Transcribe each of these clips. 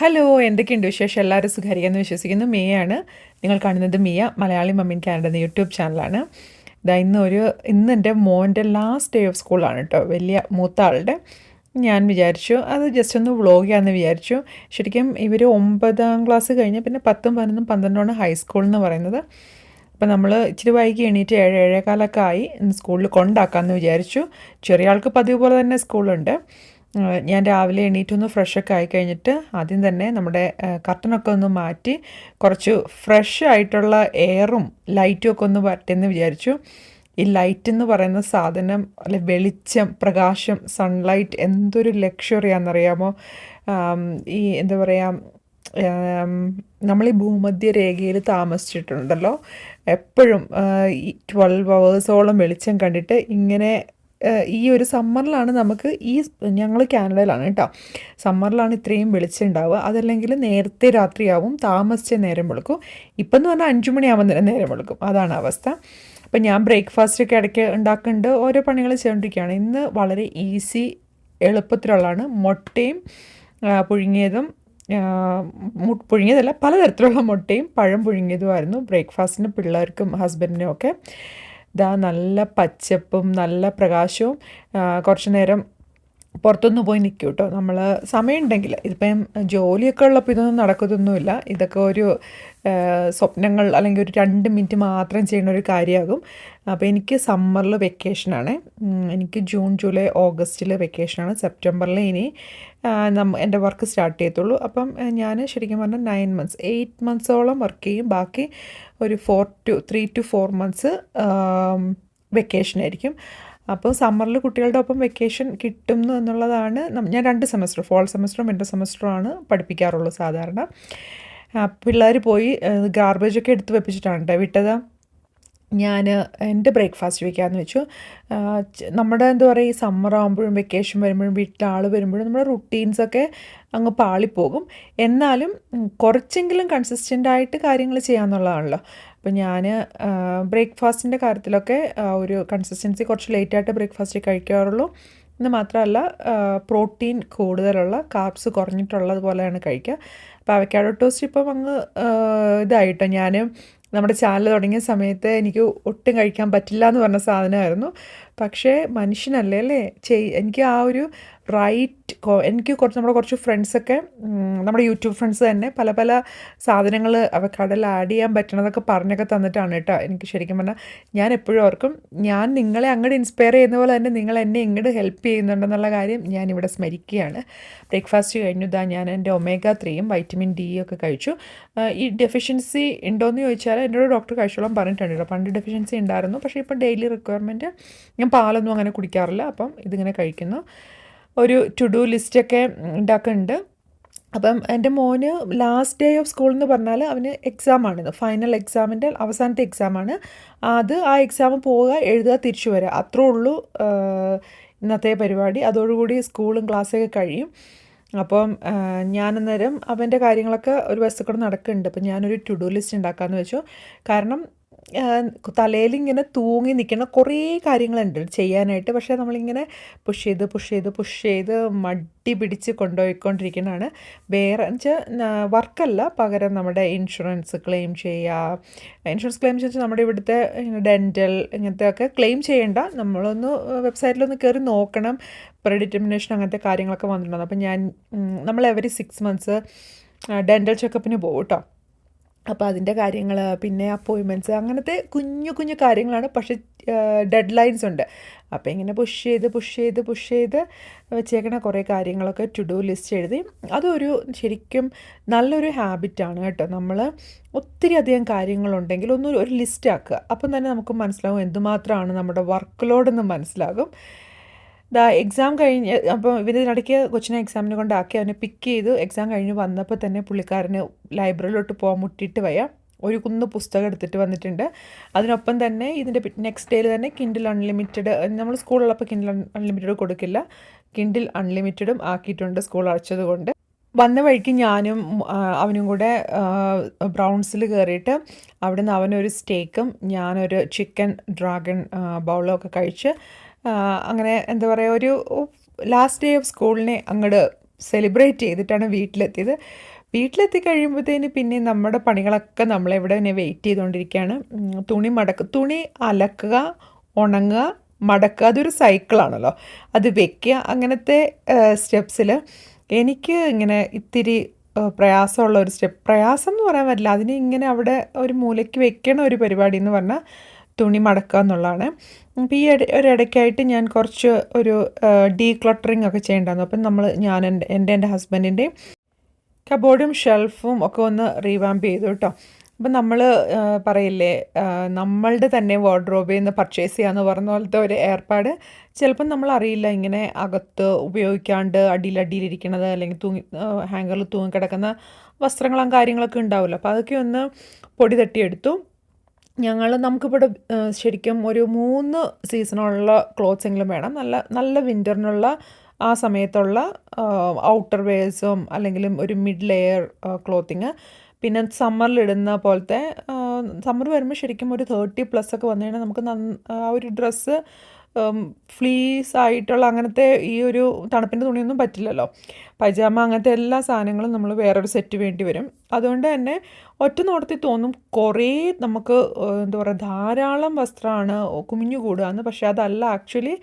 Hello എന്തൊക്കെയുണ്ട് വിശേഷം? എല്ലാവരും സുഖാരിക്കാന്ന് വിശ്വസിക്കുന്നു. മിയയാണ് നിങ്ങൾ കാണുന്നത് Miya Malayali mom in Canada എന്ന യൂട്യൂബ് ചാനലാണ്. ഇതാ ഇന്ന് ഒരു ഇന്ന് എന്റെ മോന്റെ ലാസ്റ്റ് ഡേ ഓഫ് സ്കൂളാണ് കേട്ടോ. വലിയ മൂത്ത ആളുടെ. ഞാൻ വിചാരിച്ചു അത് ജസ്റ്റ് ഒന്ന് വ്ളോഗ് ചെയ്യാമെന്ന് വിചാരിച്ചു. ശരിക്കും ഇവർ ഒമ്പതാം ക്ലാസ് കഴിഞ്ഞ് പിന്നെ പത്തും പതിനൊന്നും പന്ത്രണ്ടാണ് ഹൈസ്കൂൾ എന്ന് പറയുന്നത്. അപ്പോൾ നമ്മൾ ഇച്ചിരി വൈകി എണീറ്റ് ഏഴ് ഏഴേകാലൊക്കെ ആയി സ്കൂളിൽ കൊണ്ടാക്കാമെന്ന് വിചാരിച്ചു. ചെറിയ ആൾക്ക് പതിവ് പോലെ തന്നെ സ്കൂളുണ്ട് ഞാൻ രാവിലെ എണീറ്റൊന്ന് ഫ്രഷൊക്കെ ആയി കഴിഞ്ഞിട്ട് ആദ്യം തന്നെ നമ്മുടെ കർട്ടനൊക്കെ ഒന്ന് മാറ്റി കുറച്ച് ഫ്രഷ് ആയിട്ടുള്ള എയറും ലൈറ്റും ഒക്കെ ഒന്ന് വരട്ടെന്ന് വിചാരിച്ചു. ഈ ലൈറ്റ് എന്ന് പറയുന്ന സാധനം അല്ലെ വെളിച്ചം പ്രകാശം സൺലൈറ്റ് എന്തൊരു ലക്ഷറിയാണെന്നറിയാമോ ഈ എന്താ പറയുക നമ്മൾ ഈ ഭൂമധ്യ രേഖയിൽ താമസിച്ചിട്ടുണ്ടല്ലോ. എപ്പോഴും ഈ ട്വൽവ് അവേഴ്സോളം വെളിച്ചം കണ്ടിട്ട് ഇങ്ങനെ ഈ ഒരു സമ്മറിലാണ് നമുക്ക് ഈ ഞങ്ങൾ കാനഡയിലാണ് കേട്ടോ. സമ്മറിലാണ് ഇത്രയും വെളിച്ചം ഉണ്ടാവുക. അതല്ലെങ്കിൽ നേരത്തെ രാത്രിയാവും താമസിച്ച നേരം വെളുക്കും. ഇപ്പം എന്ന് പറഞ്ഞാൽ അഞ്ചു മണിയാവുമ്പോൾ നേരം വെളുക്കും. അതാണ് അവസ്ഥ. അപ്പം ഞാൻ ബ്രേക്ക്ഫാസ്റ്റൊക്കെ ഇടയ്ക്ക് ഉണ്ടാക്കുന്നുണ്ട് ഓരോ പണികൾ ചെയ്തുകൊണ്ടിരിക്കുകയാണ് ഇന്ന് വളരെ ഈസി എളുപ്പത്തിലുള്ളതാണ്. മുട്ടയും പുഴുങ്ങിയതും പുഴുങ്ങിയതല്ല പലതരത്തിലുള്ള മുട്ടയും പഴം പുഴുങ്ങിയതുമായിരുന്നു ബ്രേക്ക്ഫാസ്റ്റിന് പിള്ളേർക്കും ഹസ്ബൻഡിനും ഒക്കെ. ഇതാ നല്ല പച്ചപ്പും നല്ല പ്രകാശവും കുറച്ചു നേരം പുറത്തൊന്ന് പോയി നിൽക്കും കേട്ടോ നമ്മൾ സമയമുണ്ടെങ്കിൽ ഇതിപ്പം ജോലിയൊക്കെ ഉള്ളപ്പോൾ ഇതൊന്നും നടക്കുന്നൊന്നുമില്ല. ഇതൊക്കെ ഒരു സ്വപ്നങ്ങൾ അല്ലെങ്കിൽ ഒരു രണ്ട് മിനിറ്റ് മാത്രം ചെയ്യുന്ന ഒരു കാര്യമാകും. അപ്പോൾ എനിക്ക് സമ്മറിൽ വെക്കേഷനാണ് എനിക്ക് ജൂൺ ജൂലൈ ഓഗസ്റ്റിൽ വെക്കേഷനാണ് സെപ്റ്റംബറിൽ ഇനി നമ്മ എന്റെ വർക്ക് സ്റ്റാർട്ട് ചെയ്യത്തുള്ളൂ. അപ്പം ഞാൻ ശരിക്കും പറഞ്ഞാൽ നയൻ മന്ത്സ് എയ്റ്റ് മന്ത്സോളം വർക്ക് ചെയ്യും. ബാക്കി ഒരു four two three two four months vacation ആയിരിക്കും. അപ്പോൾ സമ്മറിൽ കുട്ടികളുടെ ഒപ്പം വെക്കേഷൻ കിട്ടുന്നു എന്നുള്ളതാണ്. ഞാൻ രണ്ട് സെമസ്റ്റർ ഫോൾ സെമസ്റ്ററും വിന്റർ സെമസ്റ്ററും ആണ് പഠിപ്പിക്കാറുള്ളൂ സാധാരണ. പിള്ളേർ പോയി ഗാർബേജൊക്കെ എടുത്ത് വെപ്പിച്ചിട്ടാണ് വിട്ടത്. ഞാൻ എന്റെ ബ്രേക്ക്ഫാസ്റ്റ് വയ്ക്കാമെന്ന് വെച്ചു. നമ്മുടെ എന്താ പറയുക ഈ സമ്മർ ആകുമ്പോഴും വെക്കേഷൻ വരുമ്പോഴും വീട്ടിൽ ആൾ വരുമ്പോഴും നമ്മുടെ റുട്ടീൻസൊക്കെ അങ്ങ് പാളിപ്പോകും. എന്നാലും കുറച്ചെങ്കിലും കൺസിസ്റ്റന്റ് ആയിട്ട് കാര്യങ്ങൾ ചെയ്യാമെന്നുള്ളതാണല്ലോ അപ്പോൾ ഞാൻ ബ്രേക്ക്ഫാസ്റ്റിന്റെ കാര്യത്തിലൊക്കെ ഒരു കൺസിസ്റ്റൻസി കുറച്ച് ലേറ്റായിട്ട് ബ്രേക്ക്ഫാസ്റ്റ് കഴിക്കാറുള്ളൂ. എന്ന് മാത്രമല്ല പ്രോട്ടീൻ കൂടുതലുള്ള കാർബ്സ് കുറഞ്ഞിട്ടുള്ളതുപോലെയാണ് കഴിക്കുക. അപ്പോൾ അവക്കാഡോ ടോസ്റ്റ് ഇപ്പം അങ്ങ് ഇതായിട്ടോ. ഞാൻ നമ്മുടെ ചാനൽ തുടങ്ങിയ സമയത്ത് എനിക്ക് ഒട്ടും കഴിക്കാൻ പറ്റില്ല എന്ന് പറഞ്ഞ സാധനമായിരുന്നു. പക്ഷേ മനുഷ്യനല്ലേ അല്ലേ? ചെയ് എനിക്ക് ആ ഒരു റൈറ്റ് എനിക്ക് കുറച്ച് നമ്മുടെ കുറച്ച് ഫ്രണ്ട്സൊക്കെ നമ്മുടെ യൂട്യൂബ് ഫ്രണ്ട്സ് തന്നെ പല പല സാധനങ്ങൾ അവ കടൽ ആഡ് ചെയ്യാൻ പറ്റണതൊക്കെ പറഞ്ഞൊക്കെ തന്നിട്ടാണ് കേട്ടോ എനിക്ക് ശരിക്കും പറഞ്ഞാൽ ഞാൻ എപ്പോഴും ഓർക്കും ഞാൻ നിങ്ങളെ അങ്ങോട്ട് ഇൻസ്പയർ ചെയ്യുന്ന പോലെ തന്നെ നിങ്ങൾ എന്നെ ഇങ്ങോട്ട് ഹെൽപ്പ് ചെയ്യുന്നുണ്ടെന്നുള്ള കാര്യം ഞാൻ ഇവിടെ സ്മരിക്കുകയാണ്. ബ്രേക്ക്ഫാസ്റ്റ് കഴിഞ്ഞു ഇതാ ഞാൻ എന്റെ ഒമേഗ ത്രീയും വൈറ്റമിൻ ഡി ഒക്കെ കഴിച്ചു. ഈ ഡെഫിഷ്യൻസി ഉണ്ടോയെന്ന് ചോദിച്ചാൽ എന്നോട് ഡോക്ടർ കഴിച്ചോളം പറഞ്ഞിട്ടുണ്ട് കേട്ടോ. പണ്ട് ഡെഫിഷ്യൻസി ഉണ്ടായിരുന്നു പക്ഷേ ഇപ്പോൾ ഡെയിലി റിക്വയർമെന്റ് ഞാൻ പാലൊന്നും അങ്ങനെ കുടിക്കാറില്ല അപ്പം ഇതിങ്ങനെ കഴിക്കുന്നു. ഒരു ടു ഡു ലിസ്റ്റൊക്കെ ഉണ്ടാക്കുന്നുണ്ട്. അപ്പം എന്റെ മോന് ലാസ്റ്റ് ഡേ ഓഫ് സ്കൂൾ എന്ന് പറഞ്ഞാൽ അവന് എക്സാമാണിന്ന് ഫൈനൽ എക്സാമിന്റെ അവസാനത്തെ എക്സാമാണ് അത് ആ എക്സാം പോവുക എഴുതുക തിരിച്ചു വരിക. അത്രേ ഉള്ളൂ ഇന്നത്തെ പരിപാടി. അതോടുകൂടി സ്കൂളും ക്ലാസ്സൊക്കെ കഴിയും. അപ്പം ഞാൻ ഞാനന്നേരം അവന്റെ കാര്യങ്ങളൊക്കെ ഒരു വശത്ത് കൂടെ നടക്കുന്നുണ്ട്. അപ്പം ഞാനൊരു ടു ഡു ലിസ്റ്റ് ഉണ്ടാക്കാമെന്ന് വെച്ചു. കാരണം തലയിൽ ഇങ്ങനെ തൂങ്ങി നിൽക്കുന്ന കുറേ കാര്യങ്ങളുണ്ട് ചെയ്യാനായിട്ട്. പക്ഷേ നമ്മളിങ്ങനെ പുഷ് ചെയ്ത് പുഷ് ചെയ്ത് പുഷ് ചെയ്ത് മടി പിടിച്ച് കൊണ്ടുപോയിക്കൊണ്ടിരിക്കുന്നതാണ് വേറെ വർക്കല്ല. പകരം നമ്മുടെ ഇൻഷുറൻസ് ക്ലെയിം ചെയ്യുക ഇൻഷുറൻസ് ക്ലെയിം ചെയ്ത് നമ്മുടെ ഇവിടുത്തെ ഡെന്റൽ ഇങ്ങനത്തെ ഒക്കെ ക്ലെയിം ചെയ്യേണ്ട. നമ്മളൊന്ന് വെബ്സൈറ്റിലൊന്ന് കയറി നോക്കണം. പ്രെഡിറ്റർമിനേഷൻ അങ്ങനത്തെ കാര്യങ്ങളൊക്കെ വന്നിട്ടുണ്ടാകും അപ്പം ഞാൻ നമ്മൾ എവറി സിക്സ് മന്ത്സ് ഡെന്റൽ ചെക്കപ്പിന് പോകും കേട്ടോ അപ്പോൾ അതിന്റെ കാര്യങ്ങൾ പിന്നെ അപ്പോയിൻമെന്റ്സ് അങ്ങനത്തെ കുഞ്ഞു കുഞ്ഞു കാര്യങ്ങളാണ്. പക്ഷേ ഡെഡ് ലൈൻസ് ഉണ്ട്. അപ്പോൾ ഇങ്ങനെ പുഷ് ചെയ്ത് പുഷ് ചെയ്ത് പുഷ് ചെയ്ത് വെച്ചേക്കണ കുറേ കാര്യങ്ങളൊക്കെ ടു ഡു ലിസ്റ്റ് എഴുതി. അതൊരു ശരിക്കും നല്ലൊരു ഹാബിറ്റാണ് കേട്ടോ. നമ്മൾ ഒത്തിരി അധികം കാര്യങ്ങളുണ്ടെങ്കിൽ ഒന്ന് ഒരു ലിസ്റ്റ് ആക്കുക. അപ്പം തന്നെ നമുക്ക് മനസ്സിലാവും എന്തുമാത്രമാണ് നമ്മുടെ വർക്ക് ലോഡെന്ന് മനസ്സിലാകും. ദാ എക്സാം കഴിഞ്ഞ് അപ്പോൾ ഇവരിടയ്ക്ക് കൊച്ചിനെ എക്സാമിന് കൊണ്ടാക്കി അവനെ പിക്ക് ചെയ്ത് എക്സാം കഴിഞ്ഞ് വന്നപ്പോൾ തന്നെ പുള്ളിക്കാരന് ലൈബ്രറിയിലോട്ട് പോകാൻ മുട്ടിയിട്ട് വയ്യ. ഒരു കുന്ന് പുസ്തകം എടുത്തിട്ട് വന്നിട്ടുണ്ട്. അതിനൊപ്പം തന്നെ ഇതിന്റെ നെക്സ്റ്റ് ഡേയിൽ തന്നെ കിൻഡിൽ അൺലിമിറ്റഡ് നമ്മൾ സ്കൂളുള്ളപ്പോൾ കിൻഡിൽ അൺലിമിറ്റഡ് കൊടുക്കില്ല. കിൻഡിൽ അൺലിമിറ്റഡും ആക്കിയിട്ടുണ്ട് സ്കൂൾ അടച്ചത് കൊണ്ട്. വന്ന വഴിക്ക് ഞാനും അവനും കൂടെ ബ്രൗൺസിൽ കയറിയിട്ട് അവിടെ നിന്ന് അവനൊരു സ്റ്റേക്കും ഞാനൊരു ചിക്കൻ ഡ്രാഗൺ ബൗളും ഒക്കെ കഴിച്ച് അങ്ങനെ എന്താ പറയുക ഒരു ലാസ്റ്റ് ഡേ ഓഫ് സ്കൂളിനെ അങ്ങോട്ട് സെലിബ്രേറ്റ് ചെയ്തിട്ടാണ് വീട്ടിലെത്തിയത്. വീട്ടിലെത്തി കഴിയുമ്പോഴത്തേന് പിന്നെ നമ്മുടെ പണികളൊക്കെ നമ്മളെവിടെ തന്നെ വെയിറ്റ് ചെയ്തുകൊണ്ടിരിക്കുകയാണ് തുണി മടക്ക് തുണി അലക്കുക ഉണങ്ങുക മടക്കുക അതൊരു സൈക്കിളാണല്ലോ അത് വെക്കുക അങ്ങനത്തെ സ്റ്റെപ്സിൽ എനിക്ക് ഇങ്ങനെ ഇത്തിരി പ്രയാസമുള്ള ഒരു സ്റ്റെപ്പ് പ്രയാസം എന്ന് പറയാൻ പറ്റില്ല. അതിനെ ഇങ്ങനെ അവിടെ ഒരു മൂലയ്ക്ക് വെക്കണ ഒരു പരിപാടി എന്ന് പറഞ്ഞാൽ തുണി മടക്കുക എന്നുള്ളതാണ്. അപ്പോൾ ഈ ഒരിടയ്ക്കായിട്ട് ഞാൻ കുറച്ച് ഒരു ഡീ ക്ലട്ടറിങ് ഒക്കെ ചെയ്യേണ്ടായിരുന്നു. അപ്പം നമ്മൾ ഞാൻ എന്റെ എന്റെ എന്റെ ഹസ്ബൻഡിന്റെയും കബോർഡും ഷെൽഫും ഒക്കെ ഒന്ന് റീവാമ്പ് ചെയ്തു കേട്ടോ അപ്പം നമ്മൾ പറയില്ലേ നമ്മളുടെ തന്നെ വാർഡ്രോബിൽ നിന്ന് പർച്ചേസ് ചെയ്യാമെന്ന് പറഞ്ഞ പോലത്തെ ഒരു ഏർപ്പാട് ചിലപ്പം നമ്മൾ അറിയില്ല. ഇങ്ങനെ അകത്ത് ഉപയോഗിക്കാണ്ട് അടിയിലടിയിലിരിക്കണത് അല്ലെങ്കിൽ തൂങ്ങി ഹാങ്കറിൽ തൂങ്ങിക്കിടക്കുന്ന വസ്ത്രങ്ങളും കാര്യങ്ങളൊക്കെ ഉണ്ടാവുമല്ലോ. അപ്പോൾ അതൊക്കെ ഒന്ന് പൊടി തട്ടിയെടുത്തു. ഞങ്ങൾ നമുക്കിവിടെ ശരിക്കും ഒരു മൂന്ന് സീസണുള്ള ക്ലോത്ത്സെങ്കിലും വേണം. നല്ല നല്ല വിന്ററിനുള്ള ആ സമയത്തുള്ള ഔട്ടർ വെയർസും അല്ലെങ്കിൽ ഒരു മിഡ് ലെയർ ക്ലോത്തിങ്. പിന്നെ സമ്മറിലിടുന്ന പോലത്തെ സമ്മർ വരുമ്പോൾ ശരിക്കും ഒരു തേർട്ടി പ്ലസ് ഒക്കെ വന്നു കഴിഞ്ഞാൽ നമുക്ക് ആ ഒരു ഡ്രസ്സ് ഫ്ലീസ് ആയിട്ടുള്ള അങ്ങനത്തെ ഈ ഒരു തണുപ്പിന്റെ തുണിയൊന്നും പറ്റില്ലല്ലോ. പൈജാമ അങ്ങനത്തെ എല്ലാ സാധനങ്ങളും നമ്മൾ വേറൊരു സെറ്റ് വേണ്ടി വരും. അതുകൊണ്ട് തന്നെ ഒറ്റ നോട്ടത്തിൽ തോന്നും കുറേ നമുക്ക് എന്താ പറയുക ധാരാളം വസ്ത്രമാണ് കുമിഞ്ഞു കൂടുക എന്ന് പക്ഷേ അതല്ല ആക്ച്വലി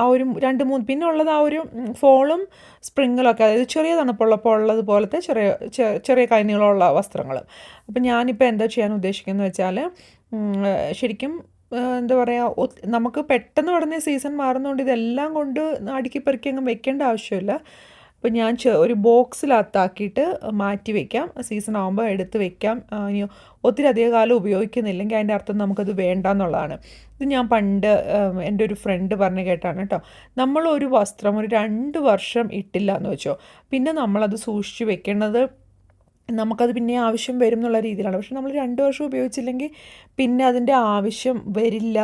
ആ ഒരു രണ്ട് മൂന്ന് പിന്നെ ഉള്ളത് ആ ഒരു ഫോളും സ്പ്രിങ്ങിലൊക്കെ അതായത് ചെറിയ തണുപ്പുള്ളപ്പോൾ ഉള്ളത് പോലത്തെ ചെറിയ ചെറിയ കൈനീളമുള്ള വസ്ത്രങ്ങൾ അപ്പം ഞാനിപ്പോൾ എന്താ ചെയ്യാൻ ഉദ്ദേശിക്കുന്നത് വെച്ചാൽ ശരിക്കും എന്താ പറയുക നമുക്ക് പെട്ടെന്ന് പറഞ്ഞ സീസൺ മാറുന്നതുകൊണ്ട് ഇതെല്ലാം കൊണ്ട് അടുക്കി പെറുക്കി അങ്ങ് വെക്കേണ്ട ആവശ്യമില്ല. അപ്പോൾ ഞാൻ ഒരു ബോക്സിലകത്താക്കിയിട്ട് മാറ്റി വെക്കാം. സീസൺ ആകുമ്പോൾ എടുത്ത് വെക്കാം. ഇനി ഒത്തിരി അധിക കാലം ഉപയോഗിക്കുന്നില്ലെങ്കിൽ അതിന്റെ അർത്ഥം നമുക്കത് വേണ്ട എന്നുള്ളതാണ് ഇത് ഞാൻ പണ്ട് എന്റെ ഒരു ഫ്രണ്ട് പറഞ്ഞ് കേട്ടാണ് കേട്ടോ. നമ്മളൊരു വസ്ത്രം ഒരു രണ്ട് വർഷം ഇട്ടില്ല എന്ന് വെച്ചോ. പിന്നെ നമ്മളത് സൂക്ഷിച്ച് വെക്കേണ്ടത് നമുക്കത് പിന്നെ ആവശ്യം വരും എന്നുള്ള രീതിയിലാണ്. പക്ഷെ നമ്മൾ രണ്ട് വർഷം ഉപയോഗിച്ചില്ലെങ്കിൽ പിന്നെ അതിന്റെ ആവശ്യം വരില്ല.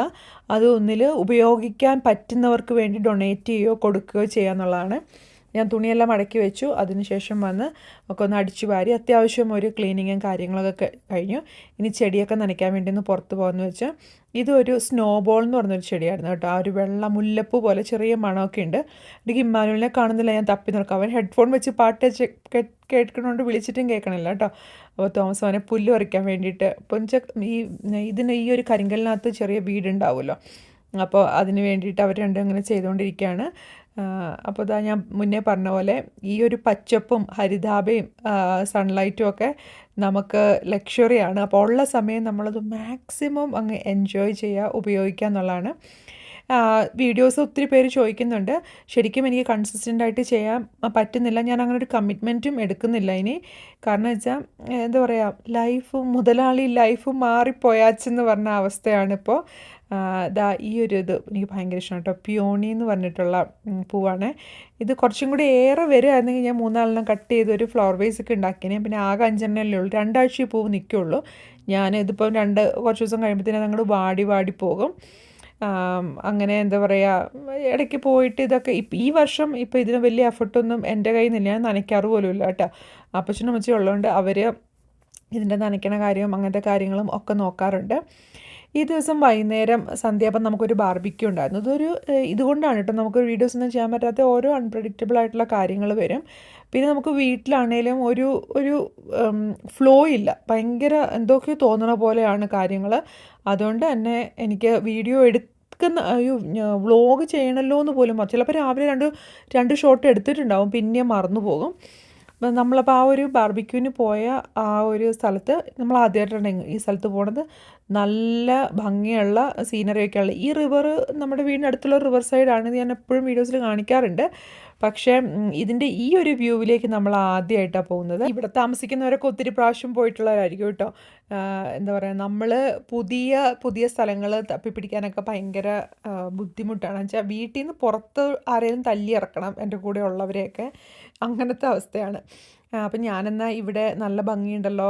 അത് ഒന്നിൽ ഉപയോഗിക്കാൻ പറ്റുന്നവർക്ക് വേണ്ടി ഡൊണേറ്റ് ചെയ്യുകയോ കൊടുക്കുകയോ ചെയ്യുക എന്നുള്ളതാണ്. ഞാൻ തുണിയെല്ലാം മടക്കി വെച്ചു. അതിനുശേഷം വന്ന് ഒക്കെ ഒന്ന് അടിച്ചു വാരി അത്യാവശ്യം ഒരു ക്ലീനിങ്ങും കാര്യങ്ങളൊക്കെ കഴിഞ്ഞു. ഇനി ചെടിയൊക്കെ നനയ്ക്കാൻ വേണ്ടി ഒന്ന് പുറത്ത് പോകുന്നു വെച്ചാൽ ഇതൊരു സ്നോബോൾ എന്ന് പറഞ്ഞൊരു ചെടിയായിരുന്നു കേട്ടോ. ആ ഒരു വെള്ള മുല്ലപ്പൂ പോലെ ചെറിയ മണമൊക്കെ ഉണ്ട്. എനിക്ക് ഇമ്മാനുവിനെ കാണുന്നില്ല ഞാൻ തപ്പി നോക്കാം അവൻ ഹെഡ്ഫോൺ വെച്ച് പാട്ട് കേൾക്കണോണ്ട് വിളിച്ചിട്ടും കേൾക്കണില്ല കേട്ടോ. അപ്പോൾ തോമസ് അവനെ പുല്ല് പറിക്കാൻ വേണ്ടിയിട്ട് പൊഞ്ച ഈ ഇതിന് ഈ ഒരു കരിങ്കലിനകത്ത് ചെറിയ വീടുണ്ടാവുമല്ലോ. അപ്പോൾ അതിന് വേണ്ടിയിട്ട് അവർ രണ്ടും അങ്ങനെ ചെയ്തുകൊണ്ടിരിക്കുകയാണ്. അപ്പോൾ ഇതാ ഞാൻ മുന്നേ പറഞ്ഞ പോലെ ഈ ഒരു പച്ചപ്പും ഹരിതാപയും സൺലൈറ്റും ഒക്കെ നമുക്ക് ലക്ഷറിയാണ് അപ്പോൾ ഉള്ള സമയം നമ്മളത് മാക്സിമം അങ്ങ് എൻജോയ് ചെയ്യുക ഉപയോഗിക്കുക എന്നുള്ളതാണ്. വീഡിയോസ് ഒത്തിരി പേര് ചോദിക്കുന്നുണ്ട്. ശരിക്കും എനിക്ക് കൺസിസ്റ്റന്റ് ആയിട്ട് ചെയ്യാൻ പറ്റുന്നില്ല. ഞാൻ അങ്ങനെ ഒരു കമ്മിറ്റ്മെന്റും എടുക്കുന്നില്ല ഇനി. കാരണം വെച്ചാൽ എന്താ പറയുക ലൈഫ് മുതലാളി ലൈഫ് മാറിപ്പോയാച്ചെന്ന് പറഞ്ഞ അവസ്ഥയാണ് ഇപ്പോൾ ദാ ഈ ഒരു ഇത് എനിക്ക് ഭയങ്കര ഇഷ്ടമാണ് കേട്ടോ. പിയോണി എന്ന് പറഞ്ഞിട്ടുള്ള പൂവാണ്. ഇത് കുറച്ചും കൂടി ഏറെ വരുമായിരുന്നെങ്കിൽ ഞാൻ മൂന്നാലെണ്ണം കട്ട് ചെയ്ത് ഒരു ഫ്ലവർ വേസ് ഒക്കെ ഉണ്ടാക്കിനെ പിന്നെ ആകെ അഞ്ചെണ്ണല്ലേ ഉള്ളൂ. രണ്ടാഴ്ച പൂവ് നിൽക്കുള്ളൂ ഞാൻ ഇതിപ്പം രണ്ട് കുറച്ച് ദിവസം കഴിയുമ്പോഴത്തേനും അങ്ങോട്ട് വാടി വാടി പോകും. അങ്ങനെ എന്താ പറയുക ഇടയ്ക്ക് പോയിട്ട് ഇതൊക്കെ ഈ വർഷം ഇപ്പോൾ ഇതിന് വലിയ എഫർട്ടൊന്നും എന്റെ കയ്യിൽ നിന്നില്ല. ഞാൻ നനയ്ക്കാറ് പോലും ഇല്ല കേട്ടോ. അപ്പച്ചനും അമ്മച്ചും ഉള്ളതുകൊണ്ട് അവർ ഇതിന്റെ നനയ്ക്കണ കാര്യവും അങ്ങനത്തെ കാര്യങ്ങളും ഒക്കെ നോക്കാറുണ്ട്. ഈ ദിവസം വൈകുന്നേരം സന്ധ്യാപം നമുക്കൊരു ബാർബിക്യൂ ഉണ്ടായിരുന്നു. ഇതൊരു ഇതുകൊണ്ടാണ് കേട്ടോ. നമുക്ക് വീഡിയോസ് ഒന്നും ചെയ്യാൻ പറ്റാത്ത ഓരോ അൺപ്രഡിക്റ്റബിൾ ആയിട്ടുള്ള കാര്യങ്ങൾ വരും. പിന്നെ നമുക്ക് വീട്ടിലാണേലും ഒരു ഒരു ഫ്ലോ ഇല്ല. ഭയങ്കര എന്തൊക്കെയോ തോന്നണ പോലെയാണ് കാര്യങ്ങൾ. അതുകൊണ്ട് തന്നെ എനിക്ക് വീഡിയോ എടുക്കുന്ന അയ്യോ വ്ളോഗ് ചെയ്യണമല്ലോ എന്ന് പോലും ചിലപ്പോൾ രാവിലെ രണ്ട് രണ്ട് ഷോട്ട് എടുത്തിട്ടുണ്ടാവും. പിന്നെ മറന്നു പോകും അപ്പം നമ്മളപ്പോൾ ആ ഒരു ബാർബിക്യൂവിന് പോയ ആ ഒരു സ്ഥലത്ത് നമ്മൾ ആദ്യമായിട്ടാണ് ഈ സ്ഥലത്ത് പോണത്. നല്ല ഭംഗിയുള്ള സീനറി ഒക്കെ ഉള്ള ഈ റിവർ നമ്മുടെ വീടിന്റെ വീടിനടുത്തുള്ള റിവർ സൈഡാണ് ഞാൻ എപ്പോഴും വീഡിയോസിൽ കാണിക്കാറുണ്ട്. പക്ഷേ ഇതിന്റെ ഈ ഒരു വ്യൂവിലേക്ക് നമ്മൾ ആദ്യമായിട്ടാണ് പോകുന്നത്. ഇവിടെ താമസിക്കുന്നവരൊക്കെ ഒത്തിരി പ്രാവശ്യം പോയിട്ടുള്ളവരായിരിക്കും കേട്ടോ. എന്താ പറയുക നമ്മൾ പുതിയ പുതിയ സ്ഥലങ്ങൾ തപ്പിപ്പിടിക്കാനൊക്കെ ഭയങ്കര ബുദ്ധിമുട്ടാണ്. വെച്ചാൽ വീട്ടിൽ നിന്ന് പുറത്ത് ആരെങ്കിലും തല്ലി ഇറക്കണം എന്റെ കൂടെ ഉള്ളവരെയൊക്കെ അങ്ങനത്തെ അവസ്ഥയാണ്. അപ്പം ഞാനെന്നാൽ ഇവിടെ നല്ല ഭംഗിയുണ്ടല്ലോ.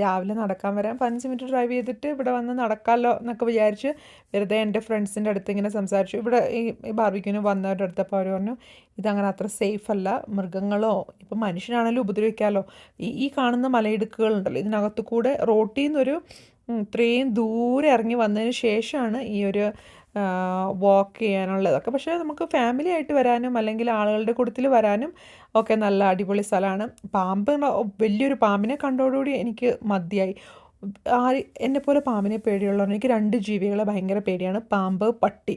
രാവിലെ നടക്കാൻ വരാം. പതിനഞ്ച് മിനിറ്റ് ഡ്രൈവ് ചെയ്തിട്ട് ഇവിടെ വന്ന് നടക്കാമല്ലോ എന്നൊക്കെ വിചാരിച്ച് വെറുതെ എന്റെ ഫ്രണ്ട്സിന്റെ അടുത്ത് ഇങ്ങനെ സംസാരിച്ചു. ഇവിടെ ഈ ബാർബിക്യൂന് വന്നവരുടെ അടുത്തപ്പോൾ അവർ പറഞ്ഞു ഇതങ്ങനെ അത്ര സേഫ് അല്ല. മൃഗങ്ങളോ ഇപ്പം മനുഷ്യനാണെങ്കിലും ഉപദ്രവിക്കാമല്ലോ ഈ ഈ കാണുന്ന മലയിടുക്കുകളുണ്ടല്ലോ. ഇതിനകത്ത് കൂടെ റോട്ടിൽ നിന്നൊരു ഇത്രയും ദൂരെ ഇറങ്ങി വന്നതിന് ശേഷമാണ് ഈ ഒരു വാക്ക് ചെയ്യാനുള്ളതൊക്കെ പക്ഷേ നമുക്ക് ഫാമിലി ആയിട്ട് വരാനും അല്ലെങ്കിൽ ആളുകളുടെ കൂട്ടത്തിൽ വരാനും ഒക്കെ നല്ല അടിപൊളി സ്ഥലമാണ്. പാമ്പ് വലിയൊരു പാമ്പിനെ കണ്ടോടുകൂടി എനിക്ക് മതിയായി. ആര് എന്നെപ്പോലെ പാമ്പിനെ പേടിയുള്ളവർ എനിക്ക് രണ്ട് ജീവികളെ ഭയങ്കര പേടിയാണ്. പാമ്പ് പട്ടി.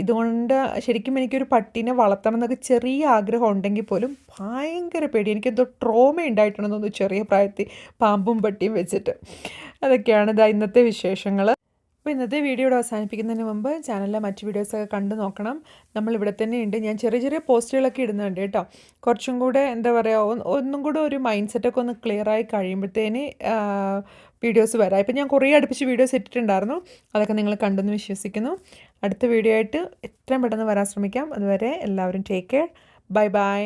ഇതുകൊണ്ട് ശരിക്കും എനിക്കൊരു പട്ടീനെ വളർത്തണം എന്നൊക്കെ ചെറിയ ആഗ്രഹം ഉണ്ടെങ്കിൽ പോലും ഭയങ്കര പേടി. എനിക്കെന്തോ ട്രോമ ഉണ്ടായിട്ടുണ്ടെന്ന് തോന്നുന്നു ചെറിയ പ്രായത്തിൽ പാമ്പും പട്ടിയും വെച്ചിട്ട്. അതൊക്കെയാണ് ഇതാ ഇന്നത്തെ വിശേഷങ്ങൾ അപ്പോൾ ഇന്നത്തെ വീഡിയോ അവസാനിപ്പിക്കുന്നതിന് മുമ്പ് ചാനലിലെ മറ്റ് വീഡിയോസൊക്കെ കണ്ടു നോക്കണം. നമ്മൾ ഇവിടെ തന്നെ ഉണ്ട് ഞാൻ ചെറിയ ചെറിയ പോസ്റ്റുകളൊക്കെ ഇടുന്നുണ്ട് കേട്ടോ. കുറച്ചും കൂടെ എന്താ പറയുക ഒന്നും കൂടെ ഒരു മൈൻഡ് സെറ്റൊക്കെ ഒന്ന് ക്ലിയർ ആയി കഴിയുമ്പോഴത്തേന് വീഡിയോസ് വരാം. ഇപ്പം ഞാൻ കുറേ അടുപ്പിച്ച് വീഡിയോസ് ഇട്ടിട്ടുണ്ടായിരുന്നു. അതൊക്കെ നിങ്ങൾ കണ്ടെന്ന് വിശ്വസിക്കുന്നു. അടുത്ത വീഡിയോ ആയിട്ട് എത്രയും പെട്ടെന്ന് വരാൻ ശ്രമിക്കാം. അതുവരെ എല്ലാവരും ടേക്ക് കെയർ ബൈ ബൈ